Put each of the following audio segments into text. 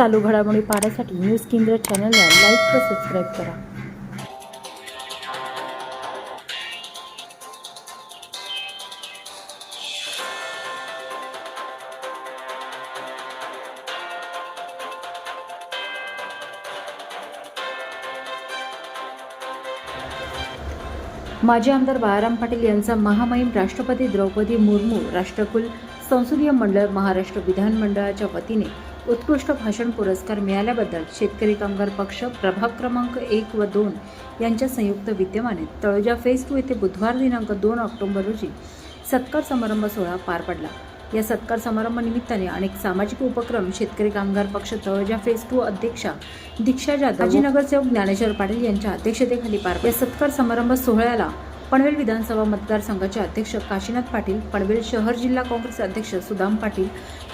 चालू घडामोडी पाहण्यासाठी न्यूज केंद्र चॅनलला लाईक व सबस्क्राईब करा. माजी आमदार बाळाराम पाटील यांचा महामहिम राष्ट्रपती द्रौपदी मुर्मू राष्ट्रकुल संसदीय मंडळ महाराष्ट्र विधानमंडळाच्या वतीने उत्कृष्ट भाषण पुरस्कार मिळाल्याबद्दल शेतकरी कामगार पक्ष प्रभाग क्रमांक एक व दोन यांच्या संयुक्त विद्यमाने तळजा फेस टू येथे बुधवार दिनांक दोन ऑक्टोबर रोजी सत्कार समारंभ सोहळा पार पडला या सत्कार समारंभानिमित्ताने अनेक सामाजिक उपक्रम शेतकरी कामगार पक्ष तळजा फेस टू अध्यक्षा दीक्षा जाधव माजी नगरसेवक ज्ञानेश्वर पाटील यांच्या अध्यक्षतेखाली पार पडला. या सत्कार समारंभ सोहळ्याला पनवेल विधानसभा मतदारसंघाचे अध्यक्ष काशीनाथ पाटील पनवेल शहर जिल्हा काँग्रेस अध्यक्ष सुदाम पाटील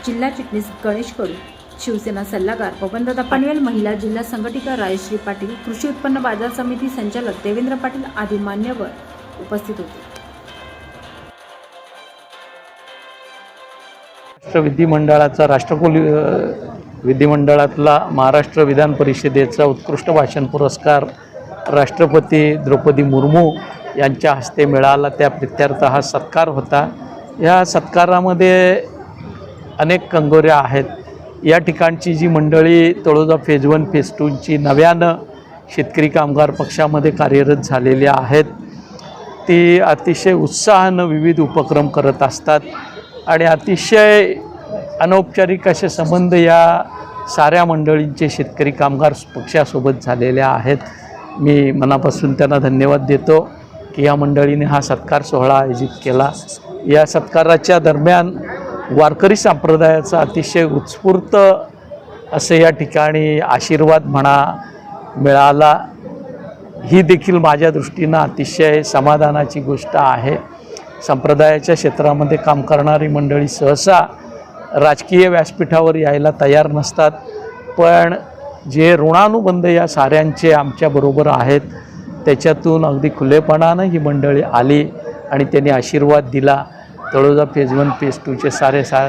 जिल्हा चिटणीस गणेश कडू शिवसेना सल्लागार पवनदादा पनवेल महिला जिल्हा संघटिका राजश्री पाटील कृषी उत्पन्न बाजार समिती संचालक देवेंद्र पाटील आदी मान्यवर उपस्थित होते. महाराष्ट्र विधिमंडळाचा राष्ट्रकुल विधिमंडळातला महाराष्ट्र विधान परिषदेचा उत्कृष्ट भाषण पुरस्कार राष्ट्रपती द्रौपदी मुर्मू यांच्या हस्ते मिळाला. त्या प्रित्यर्थ हा सत्कार होता. या सत्कारामध्ये अनेक कंगोऱ्या आहेत. या ठिकाणची जी मंडळी तळोजा फेज वन फेज टूची नव्यानं शेतकरी कामगार पक्षामध्ये कार्यरत झालेल्या आहेत. ती अतिशय उत्साहानं विविध उपक्रम करत असतात आणि अतिशय अनौपचारिक असे संबंध या साऱ्या मंडळींचे शेतकरी कामगार पक्षासोबत झालेले आहेत. मी मनापासून त्यांना धन्यवाद देतो की या मंडळीने हा सत्कार सोहळा आयोजित केला. या सत्काराच्या दरम्यान वारकरी संप्रदायाचा अतिशय उत्स्फूर्त असे या ठिकाणी आशीर्वाद म्हणा मिळाला ही देखील माझ्या दृष्टीनं अतिशय समाधानाची गोष्ट आहे. संप्रदायाच्या क्षेत्रामध्ये काम करणारी मंडळी सहसा राजकीय व्यासपीठावर यायला तयार नसतात पण जे ऋणानुबंध या साऱ्यांचे आमच्याबरोबर आहेत त्याच्यातून अगदी खुलेपणानं ही मंडळी आली आणि त्यांनी आशीर्वाद दिला. तळोजा फेज वन फेज टूचे सारे सा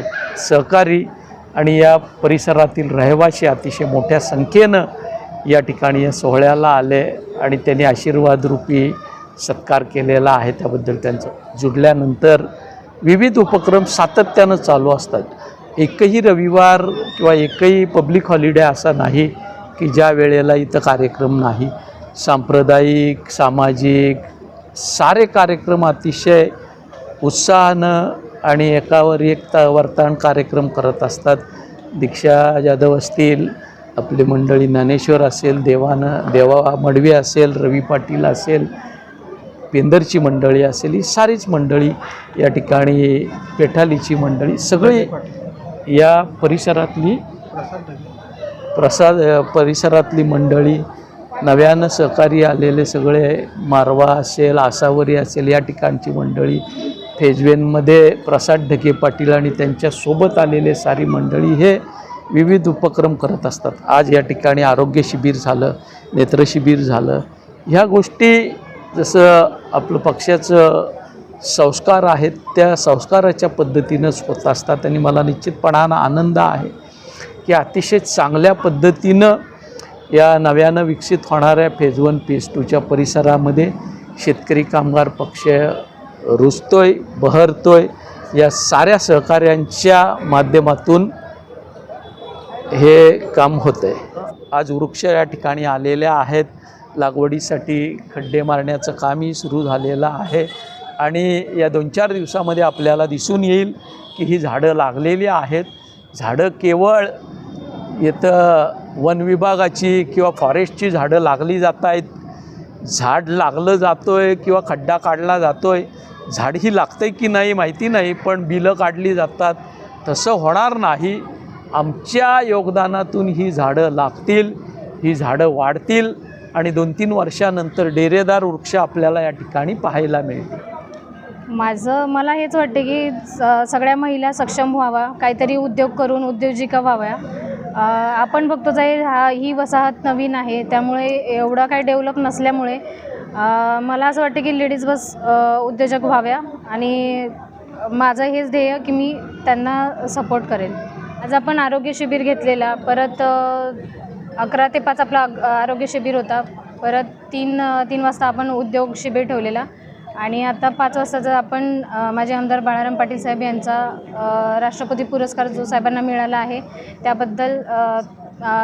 सहकारी आणि या परिसरातील रहिवासी अतिशय मोठ्या संख्येनं या ठिकाणी या सोहळ्याला आले आणि त्यांनी आशीर्वादरूपी सत्कार केलेला आहे. त्याबद्दल त्यांचं जुडल्यानंतर विविध उपक्रम सातत्यानं चालू असतात. एकही रविवार किंवा एकही पब्लिक हॉलिडे असा नाही की ज्या वेळेला इथं कार्यक्रम नाही. सांप्रदायिक सामाजिक सारे कार्यक्रम अतिशय उत्साहानं आणि एकावर एक त वर्तन कार्यक्रम करत असतात. दीक्षा जाधव असतील आपली मंडळी ज्ञानेश्वर असेल देवानं देवा मडवे असेल रवी पाटील असेल पेंदरची मंडळी असेल ही सारीच मंडळी या ठिकाणी पेठालीची मंडळी सगळी या परिसरातली प्रसाद परिसरातली मंडळी नव्यानं सहकारी आलेले सगळे मारवा असेल आसावरी असेल या ठिकाणची मंडळी फेजवेनमध्ये प्रसाद ढगे पाटील आणि त्यांच्यासोबत आलेले सारी मंडळी हे विविध उपक्रम करत असतात. आज या ठिकाणी आरोग्य शिबिर झालं नेत्र शिबिर झालं. ह्या गोष्टी जसं आपलं पक्षाचं संस्कार आहेत त्या संस्काराच्या पद्धतीनंच होत असतात आणि मला निश्चितपणानं आनंद आहे की अतिशय चांगल्या पद्धतीनं या नव्यानं विकसित होणाऱ्या फेज वन फेज टूच्या परिसरामध्ये शेतकरी कामगार पक्ष रुजतोय बहरतोय या साऱ्या सहकार्यांच्या माध्यमातून हे काम होतं आहे आज वृक्ष या ठिकाणी आलेल्या आहेत. लागवडीसाठी खड्डे मारण्याचं कामही सुरू झालेलं आहे. आणि या दोन चार दिवसामध्ये आपल्याला दिसून येईल की ही झाडं लागलेली आहेत. झाडं केवळ इथं वन विभागाची किंवा फॉरेस्टची झाडं लागली जात आहेत. झाड लागलं जातो आहे किंवा खड्डा काढला जातो आहे झाड ही लागतं आहे की नाही माहिती नाही पण बिलं काढली जातात. तसं होणार नाही. आमच्या योगदानातून ही झाडं लागतील ही झाडं वाढतील आणि दोन तीन वर्षानंतर डेरेदार वृक्ष आपल्याला या ठिकाणी पाहायला मिळतील माझं मला हेच वाटते की स- सगळ्या महिला सक्षम व्हावा काहीतरी उद्योग करून उद्योजिका व्हाव्या. आपण बघतो आहे हा ही वसाहत नवीन आहे त्यामुळे एवढं काही डेव्हलप नसल्यामुळे मला असं वाटतं की लेडीज बस उद्योजक व्हाव्या आणि माझं हेच ध्येय की मी त्यांना सपोर्ट करेन. आज आपण आरोग्य शिबिर घेतलेला परत अकरा ते पाच आपला आरोग्य शिबिर होता परत तीन तीन वाजता आपण उद्योग शिबिर ठेवलेला. आणि आता पाच वाजताचा आपण माझे आमदार बाळाराम पाटील साहेब यांचा राष्ट्रपती पुरस्कार जो साहेबांना मिळाला आहे त्याबद्दल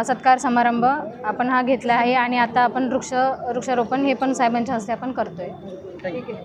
सत्कार समारंभ आपण हा घेतला आहे आणि आता आपण वृक्ष वृक्षारोपण हे पण साहेबांच्या हस्ते आपण करतो आहे.